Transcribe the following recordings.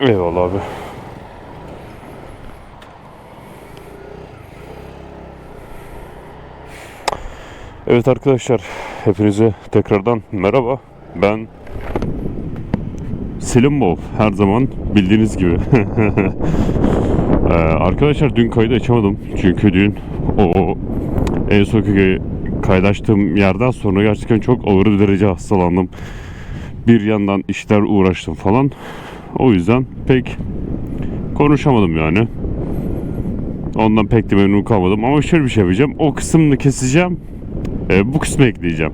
Eyvallah abi. Evet arkadaşlar, hepinize tekrardan merhaba. Ben Selim Bol, her zaman bildiğiniz gibi. Ee, arkadaşlar dün kaydı açamadım çünkü dün o en son kaydaştığım yerden sonra gerçekten çok ağır bir derece hastalandım. Bir yandan işler uğraştım falan. O yüzden pek konuşamadım yani. Ondan pek de memnun kalmadım. Ama şöyle bir şey yapacağım. O kısmını keseceğim. e, bu kısmı ekleyeceğim.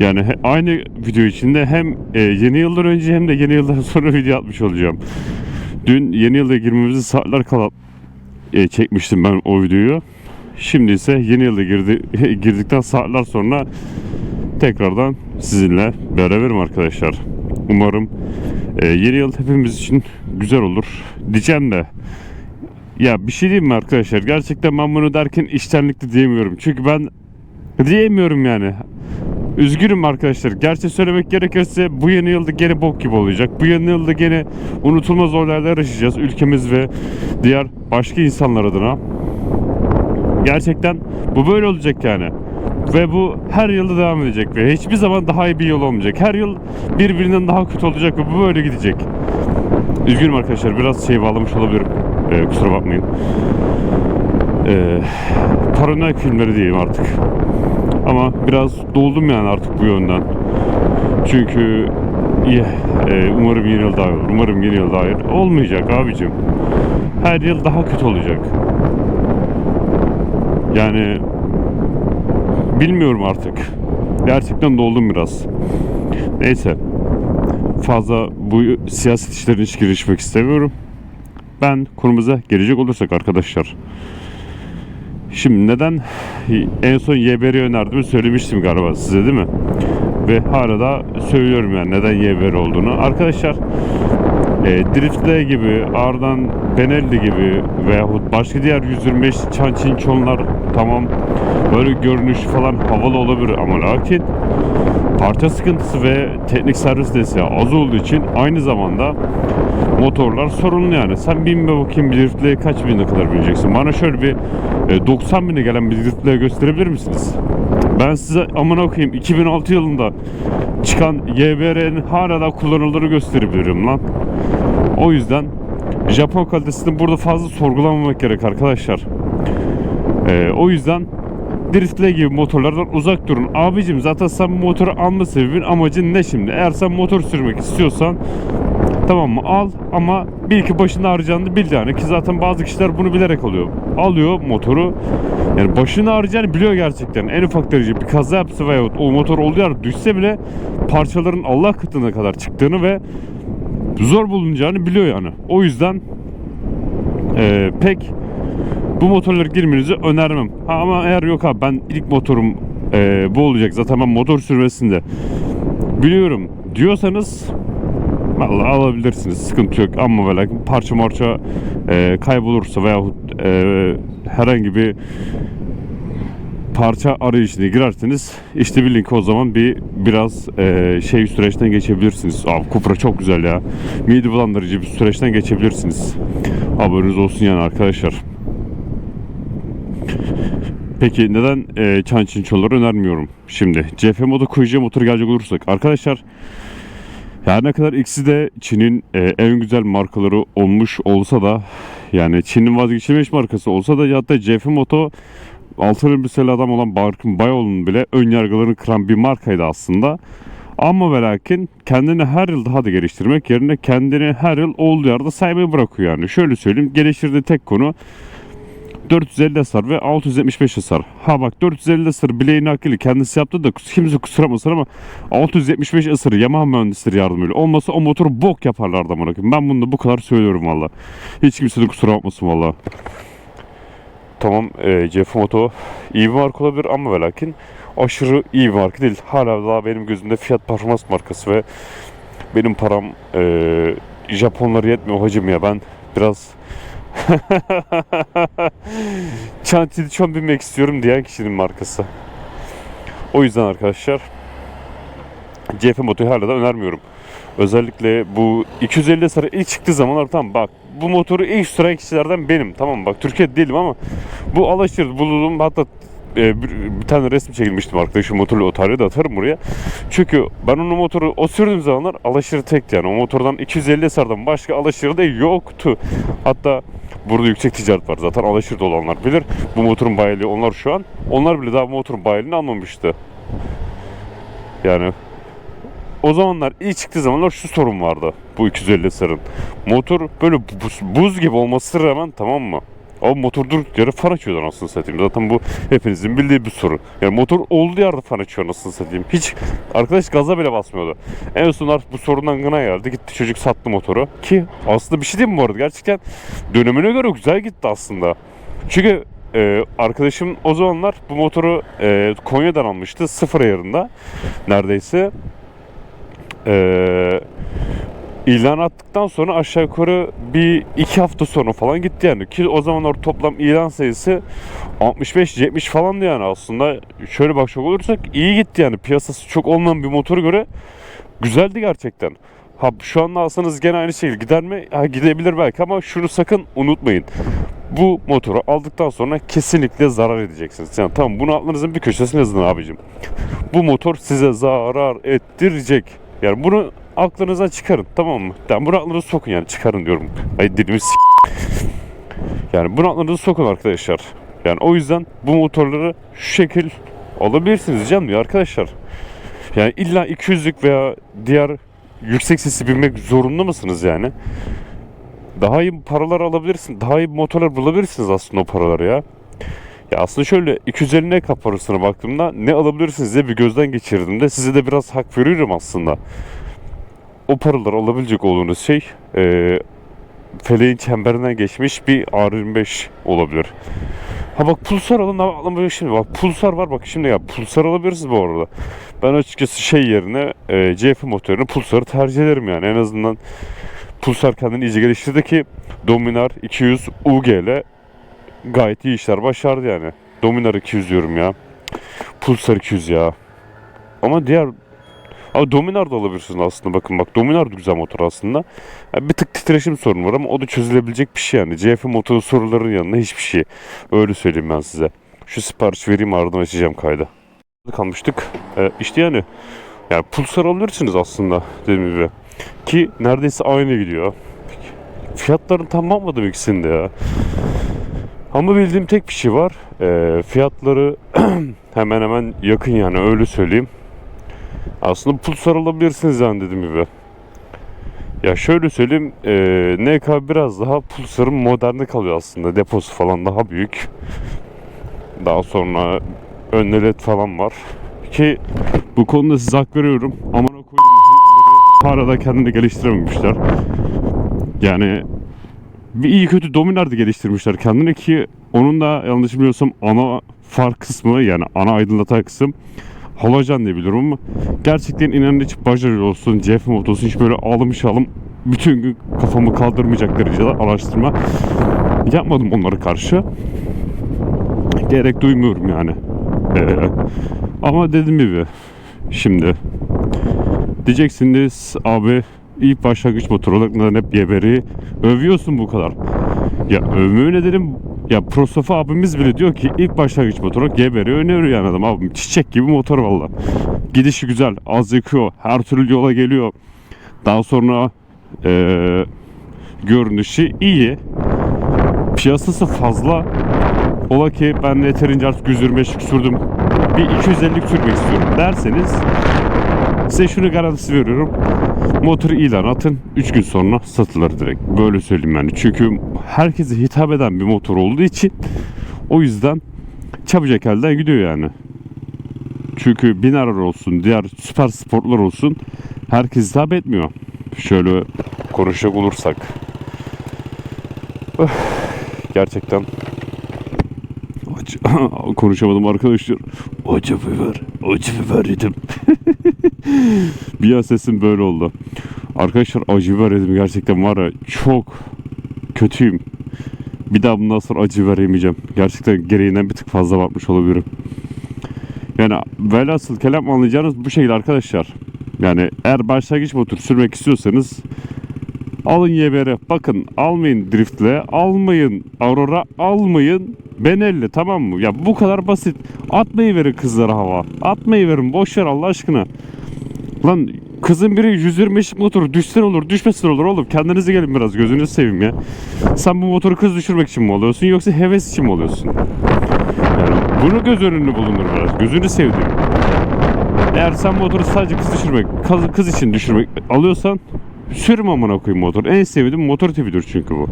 Yani he- aynı video içinde hem e, yeni yıldan önce hem de yeni yıldan sonra video atmış olacağım. Dün yeni yılda girmemizi saatler kala e, çekmiştim ben o videoyu. Şimdi ise yeni yılda girdi, girdikten saatler sonra tekrardan sizinle beraberim arkadaşlar. Umarım e, yeni yıl hepimiz için güzel olur. Diyeceğim de ya bir şey diyeyim mi arkadaşlar? Gerçekten ben bunu derken içtenlikli diyemiyorum. Çünkü ben diyemiyorum yani. Üzgünüm arkadaşlar. Gerçi söylemek gerekirse bu yeni yılda gene bok gibi olacak. Bu yeni yılda gene unutulmaz olaylar yaşayacağız. Ülkemiz ve diğer başka insanlar adına. Gerçekten bu böyle olacak yani. Ve bu her yılda devam edecek ve hiçbir zaman daha iyi bir yıl olmayacak. Her yıl birbirinden daha kötü olacak ve bu böyle gidecek. Üzgünüm arkadaşlar biraz şey bağlamış olabilirim. Ee, kusura bakmayın. Ee, paranoyak filmleri diyeyim artık. Ama biraz doldum yani artık bu yönden. Çünkü iyi, e, umarım yeni yıl daha olur. Umarım yeni yıl daha iyi. Olmayacak abicim. Her yıl daha kötü olacak. Yani bilmiyorum artık. Gerçekten doldum biraz. Neyse. Fazla bu siyaset işlerine hiç girişmek istemiyorum. Ben konumuza gelecek olursak arkadaşlar. Şimdi neden en son YBR'i önerdiğimi söylemiştim galiba size değil mi? Ve hala da söylüyorum yani neden YBR olduğunu. Arkadaşlar e, Driftle gibi, Ardan Benelli gibi veyahut başka diğer 125 Çançinçonlar tamam böyle görünüş falan havalı olabilir ama lakin parça sıkıntısı ve teknik servis desteği az olduğu için aynı zamanda motorlar sorunlu yani. Sen bin be bakayım bir driftleye kaç bine kadar bineceksin? Bana şöyle bir e, 90 bine gelen bir driftleye gösterebilir misiniz? Ben size amına koyayım 2006 yılında çıkan YBR'nin hala da kullanıldığını gösterebilirim lan. O yüzden Japon kalitesini burada fazla sorgulamamak gerek arkadaşlar. Ee, o yüzden driftle gibi motorlardan uzak durun. Abicim zaten sen motoru alma sebebin amacın ne şimdi? Eğer sen motor sürmek istiyorsan tamam mı al ama bil ki başını harcayacağını bil yani ki zaten bazı kişiler bunu bilerek alıyor. Alıyor motoru yani başını harcayacağını biliyor gerçekten. En ufak derece bir kaza yapsa veyahut o motor olduğu yer düşse bile parçaların Allah katına kadar çıktığını ve zor bulunacağını biliyor yani. O yüzden eee, pek bu motorlara girmenizi önermem. Ha, ama eğer yok abi ben ilk motorum eee, bu olacak zaten ben motor sürmesinde biliyorum diyorsanız vallahi alabilirsiniz sıkıntı yok ama böyle parça marça eee, kaybolursa veyahut eee, herhangi bir parça arayışına girerseniz işte bilin ki o zaman bir biraz eee, şey süreçten geçebilirsiniz. Abi Cupra çok güzel ya. Midi bulandırıcı bir süreçten geçebilirsiniz. Haberiniz olsun yani arkadaşlar. Peki neden e, çan çinçoları önermiyorum? Şimdi CF Moto Koyucu motoru gelecek olursak arkadaşlar her ne kadar ikisi de Çin'in e, en güzel markaları olmuş olsa da yani Çin'in vazgeçilmemiş markası olsa da hatta CF Moto altın elbiseli adam olan Barkın Bayoğlu'nun bile ön yargılarını kıran bir markaydı aslında. Ama ve lakin kendini her yıl daha da geliştirmek yerine kendini her yıl olduğu yerde saymayı bırakıyor yani. Şöyle söyleyeyim geliştirdiği tek konu 450 hasar ve 675 hasar. Ha bak 450 hasar bileğin akıllı kendisi yaptı da kimse kusuramasın ama 675 hasarı Yamaha mühendisleri yardımıyla olmasa o motoru bok yaparlardı amına. Ben bunu da bu kadar söylüyorum valla. Hiç kimse de kusura bakmasın valla. Tamam e, CF Moto iyi bir marka olabilir ama ve lakin aşırı iyi bir marka değil. Hala daha benim gözümde fiyat performans markası ve benim param e, Japonlara yetmiyor hacım ya ben biraz Çantili çon binmek istiyorum diyen kişinin markası. O yüzden arkadaşlar CF Moto'yu hala da önermiyorum. Özellikle bu 250 sıra ilk çıktığı zamanlar tamam bak bu motoru ilk süren kişilerden benim tamam bak Türkiye'de değilim ama bu alışır bulundum hatta e, bir, bir tane resim çekilmiştim arkadaşım motorlu o tarihi de atarım buraya. Çünkü ben onun motoru o sürdüğüm zamanlar alaşırı tekti yani o motordan 250 sardan başka alaşırı da yoktu. Hatta burada yüksek ticaret var zaten alaşırda olanlar bilir. Bu motorun bayiliği onlar şu an. Onlar bile daha motorun bayiliğini almamıştı. Yani o zamanlar ilk çıktığı zamanlar şu sorun vardı bu 250 sarın. Motor böyle buz, buz gibi olmasına rağmen tamam mı? O motor durduk yere far açıyordu anasını satayım. Zaten bu hepinizin bildiği bir sorun. Yani motor olduğu yerde far açıyor anasını satayım. Hiç arkadaş gaza bile basmıyordu. En son artık bu sorundan gına geldi. Gitti çocuk sattı motoru. Ki aslında bir şey değil mi bu arada? Gerçekten dönemine göre güzel gitti aslında. Çünkü e, arkadaşım o zamanlar bu motoru e, Konya'dan almıştı. Sıfır ayarında neredeyse. Eee ilan attıktan sonra aşağı yukarı bir iki hafta sonra falan gitti yani ki o zamanlar toplam ilan sayısı 65-70 falandı yani aslında şöyle bakacak olursak iyi gitti yani piyasası çok olmayan bir motora göre güzeldi gerçekten. Ha şu anda alsanız gene aynı şekilde gider mi? Ha, gidebilir belki ama şunu sakın unutmayın. Bu motoru aldıktan sonra kesinlikle zarar edeceksiniz. Yani tamam bunu aklınızın bir köşesine yazın abicim. Bu motor size zarar ettirecek. Yani bunu aklınıza çıkarın tamam mı? Yani bunu aklınıza sokun yani çıkarın diyorum. Ay dilimi s- Yani bunu aklınıza sokun arkadaşlar. Yani o yüzden bu motorları şu şekil alabilirsiniz canım ya arkadaşlar. Yani illa 200'lük veya diğer yüksek sesi binmek zorunda mısınız yani? Daha iyi paralar alabilirsiniz. Daha iyi motorlar bulabilirsiniz aslında o paraları ya. Ya aslında şöyle 250 ne kaparasına baktığımda ne alabilirsiniz diye bir gözden geçirdiğimde size de biraz hak veriyorum aslında. O paraları alabilecek olduğunuz şey e, feleğin çemberinden geçmiş bir R25 olabilir. Ha bak pulsar alın ama şimdi bak pulsar var bak şimdi ya pulsar alabilirsiniz bu arada. Ben açıkçası şey yerine e, CF motorunu pulsarı tercih ederim yani en azından pulsar kendini iyice geliştirdi ki Dominar 200 UG ile gayet iyi işler başardı yani. Dominar 200 diyorum ya. Pulsar 200 ya. Ama diğer ama Dominar da alabilirsiniz aslında bakın bak Dominar da güzel motor aslında. Yani bir tık titreşim sorunu var ama o da çözülebilecek bir şey yani. CF motoru soruların yanında hiçbir şey. Öyle söyleyeyim ben size. Şu sipariş vereyim ardından açacağım kaydı. Kalmıştık. Ee, işte yani yani pulsar alabilirsiniz aslında dediğim gibi. Ki neredeyse aynı gidiyor. Fiyatların tam almadım ikisinde ya. Ama bildiğim tek bir şey var. Ee, fiyatları hemen hemen yakın yani öyle söyleyeyim. Aslında pulsar alabilirsiniz yani dediğim gibi. Ya şöyle söyleyeyim, e, NK biraz daha pulsarın moderni kalıyor aslında. Deposu falan daha büyük. Daha sonra önde led falan var. Ki bu konuda size hak veriyorum. Aman koydum hala da kendini geliştirememişler. Yani bir iyi kötü Dominar da geliştirmişler kendini ki onun da yanlış bilmiyorsam ana far kısmı yani ana aydınlatan kısım halojen diye biliyorum ama gerçekten inanın hiç bajaj olsun, CF motosu hiç böyle alım bütün gün kafamı kaldırmayacak derecede araştırma yapmadım onlara karşı. Gerek duymuyorum yani. Ee, ama dediğim gibi şimdi diyeceksiniz abi ilk başlangıç motoru olarak neden hep Geber'i övüyorsun bu kadar? Ya övmeyi ne dedim? Ya Prosofa abimiz bile diyor ki ilk başlangıç motoru Geber'i öneriyor yani adam abim. Çiçek gibi motor valla. Gidişi güzel, az yakıyor, her türlü yola geliyor. Daha sonra eee görünüşü iyi. Piyasası fazla. Ola ki ben yeterince artık 125'lik sürdüm. Bir 250'lik sürmek istiyorum derseniz size şunu garantisi veriyorum. Motoru ilan atın 3 gün sonra satılır direkt. Böyle söyleyeyim yani. Çünkü herkese hitap eden bir motor olduğu için o yüzden çabucak elden gidiyor yani. Çünkü biner olsun, diğer süper sportlar olsun herkes hitap etmiyor. Şöyle konuşacak olursak. Öf, Gerçekten konuşamadım arkadaşlar. Acı biber, acı biber yedim. bir an sesim böyle oldu. Arkadaşlar acı biber yedim gerçekten var ya çok kötüyüm. Bir daha bundan sonra acı biber yemeyeceğim. Gerçekten gereğinden bir tık fazla bakmış olabilirim. Yani velhasıl kelam anlayacağınız bu şekilde arkadaşlar. Yani eğer başlangıç motor sürmek istiyorsanız alın YBR. Bakın almayın driftle, almayın Aurora, almayın Benelli tamam mı? Ya bu kadar basit. Atmayı verin kızlara hava. Atmayı verin boş ver Allah aşkına. Lan kızın biri 125 motoru düşsen olur düşmesin olur oğlum kendinize gelin biraz gözünüzü seveyim ya. Sen bu motoru kız düşürmek için mi alıyorsun yoksa heves için mi alıyorsun? Yani bunu göz önünde bulundur biraz gözünü sevdiğim. Eğer sen motoru sadece kız düşürmek, kız, kız için düşürmek alıyorsan sürüm amına koyayım motor. En sevdiğim motor tipidir çünkü bu.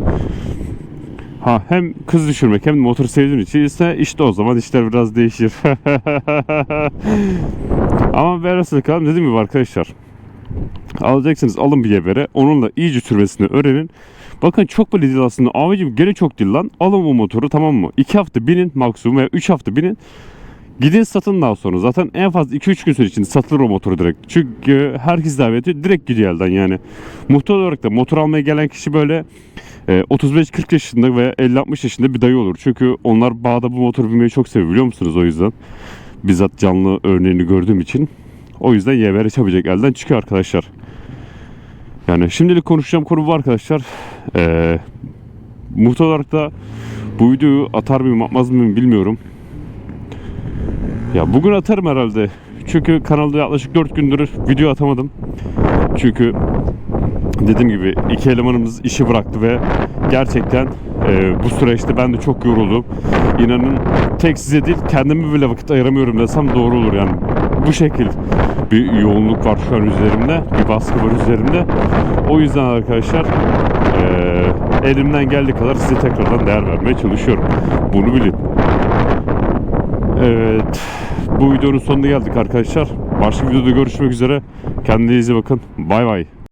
Ha hem kız düşürmek hem de motor sevdiğin için ise işte o zaman işler biraz değişir. Ama velhasıl kalın dediğim gibi arkadaşlar. Alacaksınız alın bir yebere. Onunla iyice sürmesini öğrenin. Bakın çok böyle değil aslında. Abicim gene çok değil lan. Alın bu motoru tamam mı? 2 hafta binin maksimum veya 3 hafta binin. Gidin satın daha sonra. Zaten en fazla 2-3 gün süre içinde satılır o motoru direkt. Çünkü herkes daveti direkt gidiyor elden yani. Muhtemel olarak da motor almaya gelen kişi böyle 35-40 yaşında veya 50-60 yaşında bir dayı olur. Çünkü onlar bağda bu motoru binmeyi çok seviyor biliyor musunuz o yüzden. Bizzat canlı örneğini gördüğüm için. O yüzden YVR çabucak elden çıkıyor arkadaşlar. Yani şimdilik konuşacağım konu bu arkadaşlar. Ee, muhtemel olarak da bu videoyu atar mıyım atmaz mıyım bilmiyorum. Ya bugün atarım herhalde. Çünkü kanalda yaklaşık 4 gündür video atamadım. Çünkü dediğim gibi iki elemanımız işi bıraktı ve gerçekten e, bu süreçte ben de çok yoruldum. İnanın tek size değil kendime bile vakit ayıramıyorum desem doğru olur yani. Bu şekil bir yoğunluk var şu an üzerimde. Bir baskı var üzerimde. O yüzden arkadaşlar e, elimden geldiği kadar size tekrardan değer vermeye çalışıyorum. Bunu bilin. Evet. Bu videonun sonuna geldik arkadaşlar. Başka videoda görüşmek üzere. Kendinize iyi bakın. Bay bay.